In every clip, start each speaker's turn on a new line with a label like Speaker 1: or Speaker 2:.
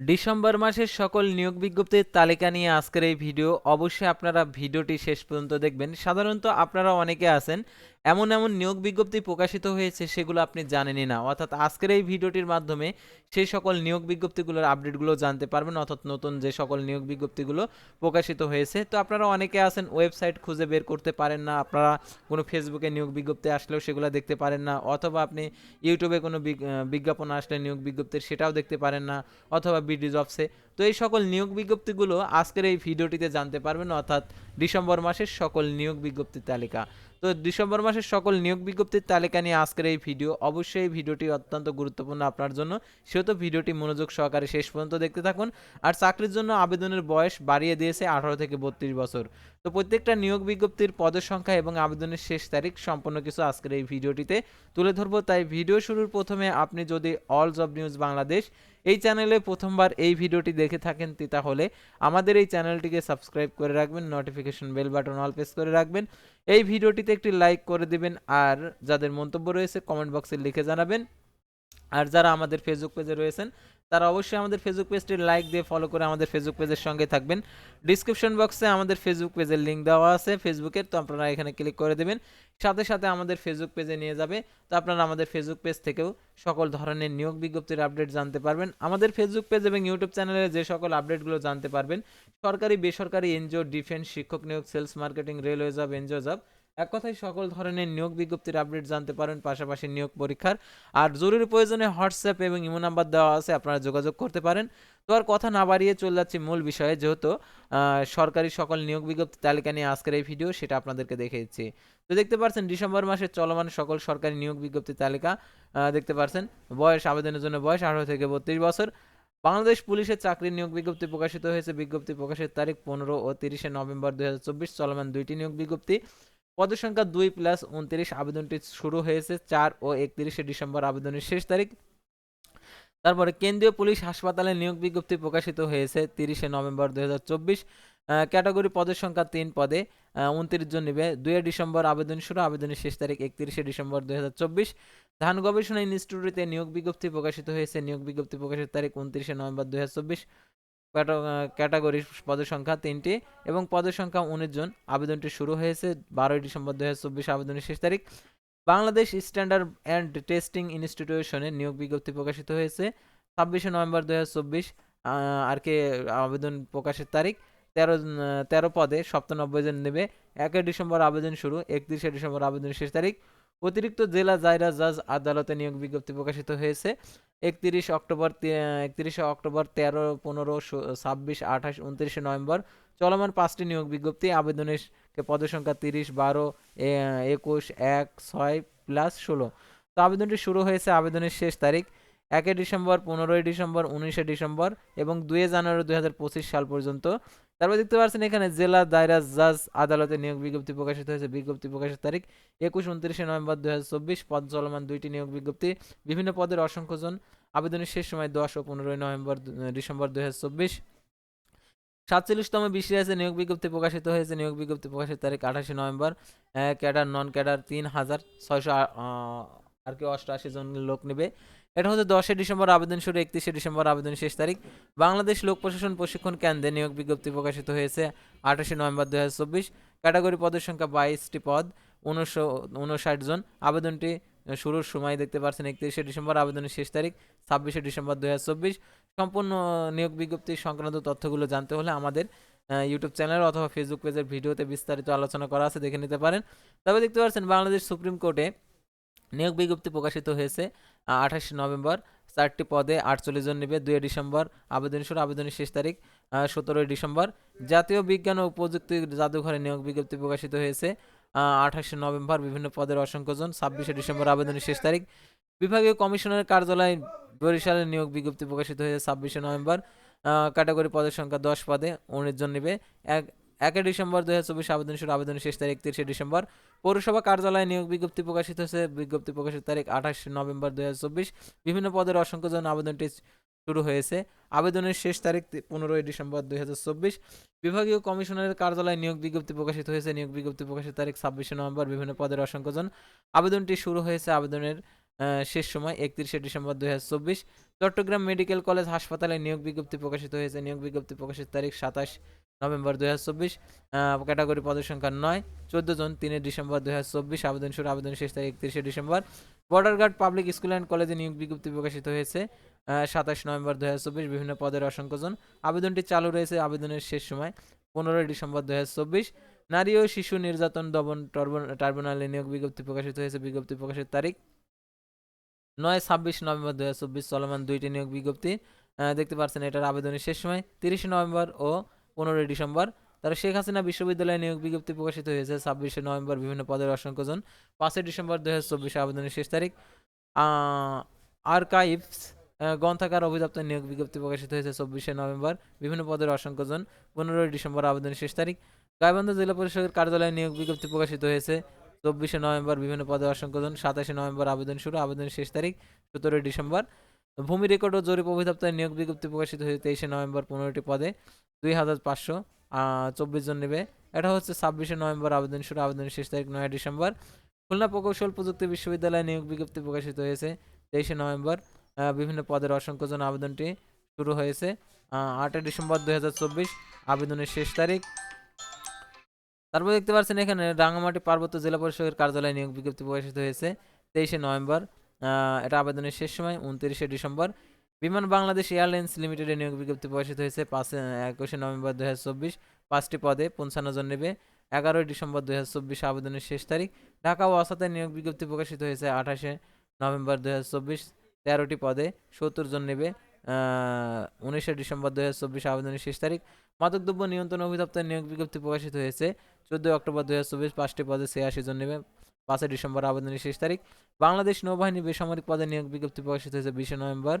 Speaker 1: December মাসের সকল নিয়োগ বিজ্ঞপ্তির তালিকা নিয়ে আজকের এই ভিডিও। অবশ্যই আপনারা ভিডিওটি শেষ পর্যন্ত দেখবেন। সাধারণত আপনারা অনেকে আছেন এমন এমন নিয়োগ বিজ্ঞপ্তি প্রকাশিত হয়েছে সেগুলো আপনি জানেনই না। অর্থাৎ আজকের এই ভিডিওটির মাধ্যমে সেই সকল নিয়োগ বিজ্ঞপ্তিগুলোর আপডেটগুলো জানতে পারবেন, অর্থাৎ নতুন যে সকল নিয়োগ বিজ্ঞপ্তিগুলো প্রকাশিত হয়েছে। তো আপনারা অনেকে আছেন ওয়েবসাইট খুঁজে বের করতে পারেন না, আপনারা কোনো ফেসবুকে নিয়োগ বিজ্ঞপ্তি আসলেও সেগুলো দেখতে পারেন না, অথবা আপনি ইউটিউবে কোনো বিজ্ঞাপন আসলে নিয়োগ বিজ্ঞপ্তির সেটাও দেখতে পারেন না, অথবা বিডি জবসে তো এই সকল নিয়োগ বিজ্ঞপ্তিগুলো আজকের এই ভিডিওটিতে জানতে পারবেন, অর্থাৎ ডিসেম্বর মাসের সকল নিয়োগ বিজ্ঞপ্তির তালিকা। তো ডিসেম্বর মাসের সকল নিয়োগ বিজ্ঞপ্তির তালিকা নিয়ে আজকের এই ভিডিও। অবশ্যই এই ভিডিওটি অত্যন্ত গুরুত্বপূর্ণ আপনার জন্য। সেহেতু ভিডিওটি মনোযোগ সহকারে শেষ পর্যন্ত দেখতে থাকুন। আর চাকরির জন্য আবেদনের বয়স বাড়িয়ে দিয়েছে আঠারো থেকে বত্রিশ বছর। তো প্রত্যেকটা নিয়োগ বিজ্ঞপ্তির পদের সংখ্যা এবং আবেদনের শেষ তারিখ সম্পূর্ণ কিছু আজকের এই ভিডিওটিতে তুলে ধরবো। তাই ভিডিও শুরুর প্রথমে আপনি যদি অল জব নিউজ বাংলাদেশ এই চ্যানেলে প্রথমবার এই ভিডিওটি দেখে থাকেন তাহলে আমাদের এই চ্যানেলটিকে সাবস্ক্রাইব করে রাখবেন notification bell button all press করে রাখবেন। এই ভিডিওটিতে একটি লাইক করে দেবেন আর যাদের মন্তব্য রয়েছে কমেন্ট বক্সে লিখে জানাবেন। আর যারা আমাদের ফেসবুক পেজে রয়েছেন তারা অবশ্যই আমাদের ফেসবুক পেজটি লাইক দিয়ে ফলো করে আমাদের ফেসবুক পেজের সঙ্গে থাকবেন। ডিসক্রিপশন বক্সে আমাদের ফেসবুক পেজের লিঙ্ক দেওয়া আছে ফেসবুকের তো আপনারা এখানে ক্লিক করে দেবেন। সাথে সাথে আমাদের ফেসবুক পেজে নিয়ে যাবে, তো আপনারা আমাদের ফেসবুক পেজ থেকেও সকল ধরনের নিয়োগ বিজ্ঞপ্তির আপডেট জানতে পারবেন। আমাদের ফেসবুক পেজ এবং ইউটিউব চ্যানেলে যে সকল আপডেটগুলো জানতে পারবেন, সরকারি, বেসরকারি এনজিও ডিফেন্স শিক্ষক নিয়োগ sales marketing railway job NGO job এক কথায় সকল ধরনের নিয়োগ বিজ্ঞপ্তির আপডেট জানতে পারেন, পাশাপাশি নিয়োগ পরীক্ষার আর জরুরি প্রয়োজনে হোয়াটসঅ্যাপ এবং ইমো নাম্বার দেওয়া আছে, আপনারা যোগাযোগ করতে পারেন। তো আর কথা না বাড়িয়ে চলে যাচ্ছি মূল বিষয়ে, যেহেতু সরকারি সকল নিয়োগ বিজ্ঞপ্তি তালিকা নিয়ে আজকের এই ভিডিও, সেটা আপনাদেরকে দেখে দিচ্ছি। তো দেখতে পাচ্ছেন, ডিসেম্বর মাসে চলমান সকল সরকারি নিয়োগ বিজ্ঞপ্তি তালিকা দেখতে পাচ্ছেন, বয়স, আবেদনের জন্য বয়স আঠারো থেকে বত্রিশ বছর। বাংলাদেশ পুলিশের চাকরির নিয়োগ বিজ্ঞপ্তি প্রকাশিত হয়েছে, বিজ্ঞপ্তি প্রকাশের তারিখ পনেরো ও তিরিশে নভেম্বর দুই হাজার চব্বিশ, চলমান দুইটি নিয়োগ বিজ্ঞপ্তি। পদের সংখ্যা দুই প্লাস উনত্রিশ আবেদনটি শুরু হয়েছে চার ও একত্রিশে ডিসেম্বর আবেদনের শেষ তারিখ। তারপরে কেন্দ্রীয় পুলিশ হাসপাতালে নিয়োগ বিজ্ঞপ্তি প্রকাশিত হয়েছে তিরিশে নভেম্বর চব্বিশ। ক্যাটাগরি পদের সংখ্যা তিন পদে উনত্রিশ জন নেবে। দুই ডিসেম্বর আবেদন শুরু, আবেদনের শেষ তারিখ একত্রিশে ডিসেম্বর চব্বিশ। ধান গবেষণা ইনস্টিটিউটে নিয়োগ বিজ্ঞপ্তি প্রকাশিত হয়েছে। নিয়োগ বিজ্ঞপ্তি প্রকাশের তারিখ উনত্রিশে নভেম্বর দু হাজার চব্বিশ। হাজার চব্বিশ ক্যাটাগরি পদের সংখ্যা তিনটি এবং পদের সংখ্যা উনিশ জন। আবেদনটি শুরু হয়েছে বারোই ডিসেম্বর দু হাজার চব্বিশ আবেদনের শেষ তারিখ। বাংলাদেশ স্ট্যান্ডার্ড অ্যান্ড টেস্টিং ইনস্টিটিউশনে নিয়োগ বিজ্ঞপ্তি প্রকাশিত হয়েছে ছাব্বিশে নভেম্বর দু হাজার চব্বিশ আর কে আবেদন প্রকাশের তারিখ তেরো তেরো পদে সপ্তানব্বই জন নেবে। একই ডিসেম্বর আবেদন শুরু, একত্রিশে ডিসেম্বর আবেদনের শেষ তারিখ। অতিরিক্ত জেলা জায়রা জাজ আদালতে নিয়োগ বিজ্ঞপ্তি প্রকাশিত হয়েছে। একত্রিশ অক্টোবর একত্রিশে অক্টোবর তেরো, পনেরো ছাব্বিশ, আঠাশ, উনত্রিশে নভেম্বর চলমান পাঁচটি নিয়োগ বিজ্ঞপ্তি আবেদনের পদের সংখ্যা তিরিশ, বারো একুশ, এক, ছয়, প্লাস ষোলো। তো আবেদনটি শুরু হয়েছে আবেদনের শেষ তারিখ একই ডিসেম্বর, পনেরোই ডিসেম্বর, উনিশে ডিসেম্বর এবং দুই জানুয়ারি দুই হাজার পঁচিশ সাল পর্যন্ত। তারপর দেখতে পাচ্ছেন এখানে জেলা, দায়রা, জাজ, আদালতে নিয়োগ বিজ্ঞপ্তি প্রকাশিত হয়েছে। বিজ্ঞপ্তি প্রকাশের তারিখ একুশ, উনত্রিশে নভেম্বর দুই হাজার চব্বিশ। পদ চলমান দুইটি নিয়োগ বিজ্ঞপ্তি। বিভিন্ন পদের অসংখ্য জন আবেদনের শেষ সময় দশ ও পনেরোই নভেম্বর ডিসেম্বর দুই হাজার চব্বিশ। সাতচল্লিশতম বিসিএসে নিয়োগ বিজ্ঞপ্তি প্রকাশিত হয়েছে। নিয়োগ বিজ্ঞপ্তি প্রকাশের তারিখ আঠাশে নভেম্বর। ক্যাডার নন ক্যাডার তিন হাজার ছয়শো আর কি অষ্টআশি জন লোক নেবে। এটা হচ্ছে দশই ডিসেম্বর আবেদন শুরু, একত্রিশে ডিসেম্বর আবেদন শেষ তারিখ। বাংলাদেশ লোক প্রশাসন প্রশিক্ষণ কেন্দ্রে নিয়োগ বিজ্ঞপ্তি প্রকাশিত হয়েছে আঠাশে নভেম্বর দু হাজার চব্বিশ। ক্যাটাগরি পদের সংখ্যা বাইশটি পদ উনিশশো উনষাট জন। আবেদনটি শুরুর সময় দেখতে পাচ্ছেন একত্রিশে ডিসেম্বর আবেদনের শেষ তারিখ, ছাব্বিশে ডিসেম্বর দু হাজার চব্বিশ। সম্পূর্ণ নিয়োগ বিজ্ঞপ্তি সংক্রান্ত তথ্যগুলো জানতে হলে আমাদের ইউটিউব চ্যানেল অথবা ফেসবুক পেজের ভিডিওতে বিস্তারিত আলোচনা করা আছে, দেখে নিতে পারেন। তবে দেখতে পাচ্ছেন বাংলাদেশ সুপ্রিম কোর্টে নিয়োগ বিজ্ঞপ্তি প্রকাশিত হয়েছে আঠাশে নভেম্বর, চারটি পদে আটচল্লিশ জন নেবে, দুই ডিসেম্বর আবেদন শুরু, আবেদনের শেষ তারিখ সতেরোই ডিসেম্বর। জাতীয় বিজ্ঞান ও প্রযুক্তি জাদুঘরে নিয়োগ বিজ্ঞপ্তি প্রকাশিত হয়েছে আঠাশে নভেম্বর, বিভিন্ন পদের অসংখ্য জন, ছাব্বিশে ডিসেম্বর, আবেদনের শেষ তারিখ। বিভাগীয় কমিশনের কার্যালয় বরিশালে নিয়োগ বিজ্ঞপ্তি প্রকাশিত হয়েছে, ছাব্বিশে নভেম্বর ক্যাটাগরি পদের সংখ্যা দশ পদে উনিশ জন নেবে, এক একই ডিসেম্বর দু হাজার চব্বিশ আবেদন শুরু, আবেদনের শেষ তারিখ তিরিশে ডিসেম্বর। পৌরসভা কার্যালয়ে নিয়োগ বিজ্ঞপ্তি প্রকাশিত হয়েছে। বিজ্ঞপ্তি প্রকাশের তারিখ আঠাশ নভেম্বর দুই হাজার চব্বিশ। বিভিন্ন পদের অসংখ্য জন আবেদনটি শুরু হয়েছে। আবেদনের শেষ তারিখ পনেরোই ডিসেম্বর দুই হাজার চব্বিশ। বিভাগীয় কমিশনারের কার্যালয়ে নিয়োগ বিজ্ঞপ্তি প্রকাশিত হয়েছে। নিয়োগ বিজ্ঞপ্তি প্রকাশের তারিখ ছাব্বিশে নভেম্বর। বিভিন্ন পদের অসংখ্য জন আবেদনটি শুরু হয়েছে আবেদনের শেষ সময় একত্রিশে ডিসেম্বর দুই হাজার চব্বিশ। চট্টগ্রাম মেডিকেল কলেজ হাসপাতালে নিয়োগ বিজ্ঞপ্তি প্রকাশিত হয়েছে। নিয়োগ বিজ্ঞপ্তি প্রকাশের তারিখ সাতাশ নভেম্বর দুই হাজার চব্বিশ ক্যাটাগরি পদের সংখ্যা নয়, চোদ্দ জন, তিন ডিসেম্বর দুই হাজার চব্বিশ, আবেদন শুরু, আবেদন শেষ তারিখ একত্রিশে December. Border guard public school and কলেজে নিয়োগ বিজ্ঞপ্তি প্রকাশিত হয়েছে সাতাশ নভেম্বর দুই হাজার চব্বিশ, বিভিন্ন পদের অসংখ্যজন আবেদনটি চালু রয়েছে আবেদনের শেষ সময়, পনেরোই ডিসেম্বর দুই হাজার চব্বিশ। নারী ও শিশু নির্যাতন দমন ট্রাইব্যুনালে নিয়োগ বিজ্ঞপ্তি প্রকাশিত হয়েছে, বিজ্ঞপ্তি প্রকাশের তারিখ নয়, ছাব্বিশ নভেম্বর দুই হাজার চব্বিশ, চলমান দুইটি নিয়োগ বিজ্ঞপ্তি দেখতে পাচ্ছেন এটার আবেদনের শেষ সময়, তিরিশে নভেম্বর ও পনেরোই ডিসেম্বর। তারা শেখ হাসিনা বিশ্ববিদ্যালয়ে নিয়োগ বিজ্ঞপ্তি প্রকাশিত হয়েছে ছাব্বিশে নভেম্বর বিভিন্ন পদের অসংখ্যজন পাঁচই ডিসেম্বর দু হাজার চব্বিশে আবেদনের শেষ তারিখ। আর্কাইভস গ্রন্থাগার অধিদপ্তর নিয়োগ বিজ্ঞপ্তি প্রকাশিত হয়েছে চব্বিশে নভেম্বর। বিভিন্ন পদের অসংখ্যজন পনেরোই ডিসেম্বর আবেদনের শেষ তারিখ। গাইবান্ধা জেলা পরিষদের কার্যালয়ে নিয়োগ বিজ্ঞপ্তি প্রকাশিত হয়েছে চব্বিশে নভেম্বর। বিভিন্ন পদে অসংখ্যজন সাতাশে নভেম্বর আবেদন শুরু, আবেদনের শেষ তারিখ সতেরোই ডিসেম্বর। ভূমি রেকর্ড ও জরিপ অধিদপ্তরের নিয়োগ বিজ্ঞপ্তি প্রকাশিত হয়েছে তেইশে নভেম্বর পনেরোটি পদে, দুই হাজার পাঁচশো চব্বিশ জন নেবে। এটা হচ্ছে ছাব্বিশে নভেম্বর আবেদন শুরু, আবেদনের শেষ তারিখ নয় ডিসেম্বর। খুলনা প্রকৌশল প্রযুক্তি বিশ্ববিদ্যালয়ে নিয়োগ বিজ্ঞপ্তি প্রকাশিত হয়েছে তেইশে নভেম্বর। বিভিন্ন পদের অসংখ্যজন আবেদনটি শুরু হয়েছে আটই ডিসেম্বর দুই হাজার চব্বিশ, আবেদনের শেষ তারিখ। তারপর দেখতে পাচ্ছেন এখানে রাঙ্গামাটি পার্বত্য জেলা পরিষদের কার্যালয়ে নিয়োগ বিজ্ঞপ্তি প্রকাশিত হয়েছে তেইশে নভেম্বর। এটা আবেদনের শেষ সময়, উনত্রিশে ডিসেম্বর। বিমান বাংলাদেশ এয়ারলাইন্স লিমিটেডে নিয়োগ বিজ্ঞপ্তি প্রকাশিত হয়েছে পাঁচ একুশে নভেম্বর দুই হাজার চব্বিশ। পাঁচটি পদে পঞ্চান্ন জন নেবে। এগারোই ডিসেম্বর দুই হাজার চব্বিশ আবেদনের শেষ তারিখ। ঢাকা ওয়াসাতে নিয়োগ বিজ্ঞপ্তি প্রকাশিত হয়েছে আঠাশে নভেম্বর দুই হাজার চব্বিশ। তেরোটি পদে সত্তর জন নেবে। উনিশে ডিসেম্বর দু হাজার চব্বিশ আবেদনের শেষ তারিখ। মাদকদ্রব্য নিয়ন্ত্রণ অধিদপ্তর নিয়োগ বিজ্ঞপ্তি প্রকাশিত হয়েছে। চোদ্দোই অক্টোবর দুই হাজার চব্বিশ পাঁচটি পদে ছিয়াশি জন নেবে। পাঁচই ডিসেম্বর আবেদনের শেষ তারিখ। বাংলাদেশ নৌবাহিনী বেসামরিক পদে নিয়োগ বিজ্ঞপ্তি প্রকাশিত হয়েছে বিশে নভেম্বর।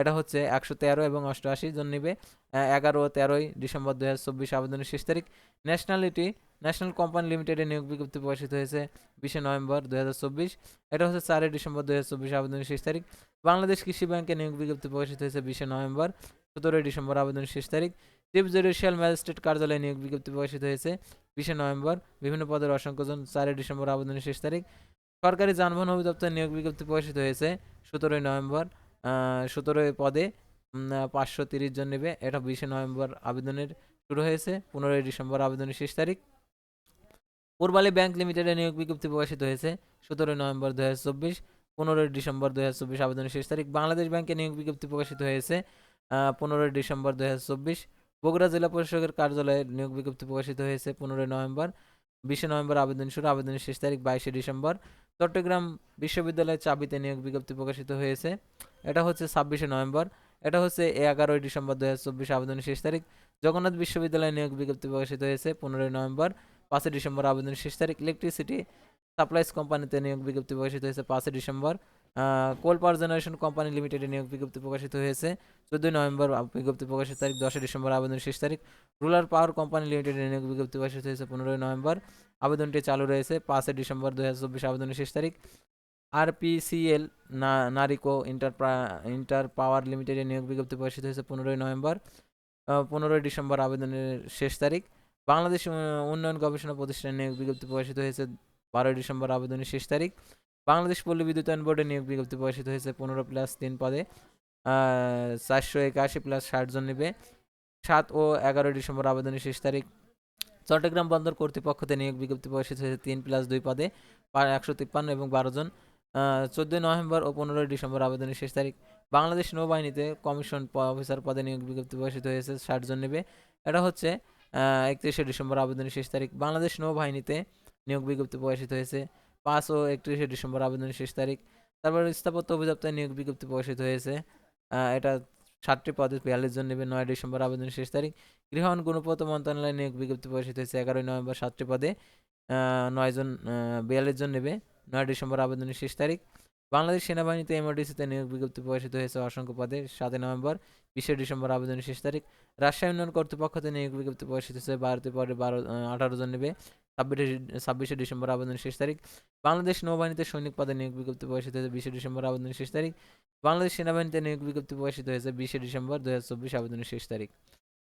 Speaker 1: এটা হচ্ছে একশো তেরো এবং অষ্টআশি। জন নেবে এগারো তেরোই ডিসেম্বর দুই হাজার চব্বিশ আবেদনের শেষ তারিখ। ন্যাশনালিটি, ন্যাশনাল কোম্পানি লিমিটেডে নিয়োগ বিজ্ঞপ্তি প্রকাশিত হয়েছে বিশে নভেম্বর দুই হাজার চব্বিশ। এটা হচ্ছে চারই ডিসেম্বর দু হাজার চব্বিশ আবেদনের শেষ তারিখ। বাংলাদেশ কৃষি ব্যাংকে নিয়োগ বিজ্ঞপ্তি প্রকাশিত হয়েছে বিশে নভেম্বর, সতেরোই ডিসেম্বর আবেদনের শেষ তারিখ। চিফ জুডিশিয়াল ম্যাজিস্ট্রেট কার্যালয়ে নিয়োগ বিজ্ঞপ্তি প্রকাশিত হয়েছে। বিশে নভেম্বর বিভিন্ন পদের অসংখ্যজন চারই ডিসেম্বর আবেদনের শেষ তারিখ। সরকারি যানবাহন অধিদপ্তর নিয়োগ বিজ্ঞপ্তি প্রকাশিত হয়েছে সতেরোই নভেম্বর সতেরোই পদে পাঁচশো তিরিশ জন নেবে। এটা বিশে নভেম্বর আবেদনের শুরু হয়েছে, পনেরোই ডিসেম্বর আবেদনের শেষ তারিখ। পূর্বালী ব্যাংক লিমিটেডে নিয়োগ বিজ্ঞপ্তি প্রকাশিত হয়েছে সতেরোই নভেম্বর দু হাজার চব্বিশ, পনেরোই ডিসেম্বর দু হাজার চব্বিশ আবেদনের শেষ তারিখ। বাংলাদেশ ব্যাংকে নিয়োগ বিজ্ঞপ্তি প্রকাশিত হয়েছে পনেরোই ডিসেম্বর দু হাজার চব্বিশ বগুড়া জেলা পরিষদের কার্যালয়ে নিয়োগ বিজ্ঞপ্তি প্রকাশিত হয়েছে পনেরোই নভেম্বর, বিশে নভেম্বর আবেদন শুরু, আবেদনের শেষ তারিখ বাইশে ডিসেম্বর। চট্টগ্রাম বিশ্ববিদ্যালয়ের চাবিতে নিয়োগ বিজ্ঞপ্তি প্রকাশিত হয়েছে। এটা হচ্ছে ছাব্বিশে নভেম্বর, এটা হচ্ছে এগারোই ডিসেম্বর দু হাজার চব্বিশ আবেদনের শেষ তারিখ। জগন্নাথ বিশ্ববিদ্যালয়ে নিয়োগ বিজ্ঞপ্তি প্রকাশিত হয়েছে পনেরোই নভেম্বর, পাঁচই ডিসেম্বর আবেদনের শেষ তারিখ। ইলেকট্রিসিটি সাপ্লাইজ কোম্পানিতে নিয়োগ বিজ্ঞপ্তি প্রকাশিত হয়েছে পাঁচই December. Coal power generation company লিমিটেডে নিয়োগ বিজ্ঞপ্তি প্রকাশিত হয়েছে। চোদ্দোই নভেম্বর বিজ্ঞপ্তি প্রকাশের তারিখ, দশই ডিসেম্বর আবেদনের শেষ তারিখ। রুরাল পাওয়ার কোম্পানি লিমিটেডে নিয়োগ বিজ্ঞপ্তি প্রকাশিত হয়েছে পনেরোই নভেম্বর। আবেদনটি চালু রয়েছে পাঁচই ডিসেম্বর দু হাজার চব্বিশ আবেদনের শেষ তারিখ। RPCL Norinco inter inter power লিমিটেডে নিয়োগ বিজ্ঞপ্তি প্রকাশিত হয়েছে পনেরোই নভেম্বর। পনেরোই ডিসেম্বর আবেদনের শেষ তারিখ। বাংলাদেশ উন্নয়ন গবেষণা প্রতিষ্ঠানে নিয়োগ বিজ্ঞপ্তি প্রকাশিত হয়েছে বারোই ডিসেম্বর আবেদনের শেষ তারিখ। বাংলাদেশ পল্লী বিদ্যুতায়ন বোর্ডে নিয়োগ বিজ্ঞপ্তি প্রকাশিত হয়েছে। পনেরো প্লাস তিন পদে চারশো একাশি প্লাস ষাট জন নেবে। সাত ও এগারোই ডিসেম্বর আবেদনের শেষ তারিখ। চট্টগ্রাম বন্দর কর্তৃপক্ষতে নিয়োগ বিজ্ঞপ্তি প্রকাশিত হয়েছে তিন প্লাস দুই পদে একশো তিপ্পান্ন এবং বারো জন। চোদ্দোই নভেম্বর ও পনেরোই ডিসেম্বর আবেদনের শেষ তারিখ। বাংলাদেশ নৌবাহিনীতে কমিশন অফিসার পদে নিয়োগ বিজ্ঞপ্তি প্রকাশিত হয়েছে, ষাট জন নেবে। এটা হচ্ছে একত্রিশে ডিসেম্বর আবেদনের শেষ তারিখ। বাংলাদেশ নৌবাহিনীতে নিয়োগ বিজ্ঞপ্তি প্রকাশিত হয়েছে পাঁচ ও একত্রিশে ডিসেম্বর আবেদনের শেষ তারিখ। তারপর স্থাপত্য অধিদপ্তরে নিয়োগ বিজ্ঞপ্তি প্রকাশিত হয়েছে। এটা ষাটটি পদে বিয়াল্লিশ জন নেবে নয় ডিসেম্বর আবেদনের শেষ তারিখ। গৃহায়ণ গণপূর্ত মন্ত্রণালয়ে নিয়োগ বিজ্ঞপ্তি প্রকাশিত হয়েছে এগারোই নভেম্বর সাতটি পদে। নয় জন বিয়াল্লিশ জন নেবে নয় ডিসেম্বর আবেদনের শেষ তারিখ। বাংলাদেশ সেনাবাহিনীতে এমআরডিসিতে নিয়োগ বিজ্ঞপ্তি প্রকাশিত হয়েছে অসংখ্য পদে, সাতই নভেম্বর, বিশে ডিসেম্বর আবেদনের শেষ তারিখ। রাজশাহী উন্নয়ন কর্তৃপক্ষতে নিয়োগ বিজ্ঞপ্তি প্রকাশিত হয়েছে বারোটি পদে বারো আঠারো জন নেবে। ছাব্বিশে ছাব্বিশে ডিসেম্বর আবেদনের শেষ তারিখ। বাংলাদেশ নৌবাহিনীতে সৈনিক পদে নিয়োগ বিজ্ঞপ্তি প্রকাশিত হয়েছে বিশে ডিসেম্বর আবেদনের শেষ তারিখ। বাংলাদেশ সেনাবাহিনীতে নিয়োগ বিজ্ঞপ্তি প্রকাশিত হয়েছে বিশে ডিসেম্বর দু হাজার চব্বিশ আবেদনের শেষ তারিখ।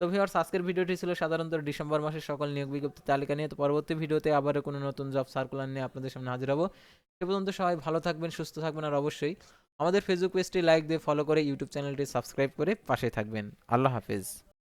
Speaker 1: তো ভিউয়ার্স, আজকের ভিডিওটি ছিল সাধারণত ডিসেম্বর মাসের সকল নিয়োগ বিজ্ঞপ্তির তালিকা নিয়ে। তো পরবর্তী ভিডিওতে আবারও কোনো নতুন জব সার্কুলার নিয়ে আপনাদের সামনে হাজির হব। সে পর্যন্ত সবাই ভালো থাকবেন, সুস্থ থাকবেন আর অবশ্যই আমাদের ফেসবুক পেজটি লাইক দিয়ে ফলো করে ইউটিউব চ্যানেলটি সাবস্ক্রাইব করে পাশে থাকবেন। আল্লাহ হাফেজ।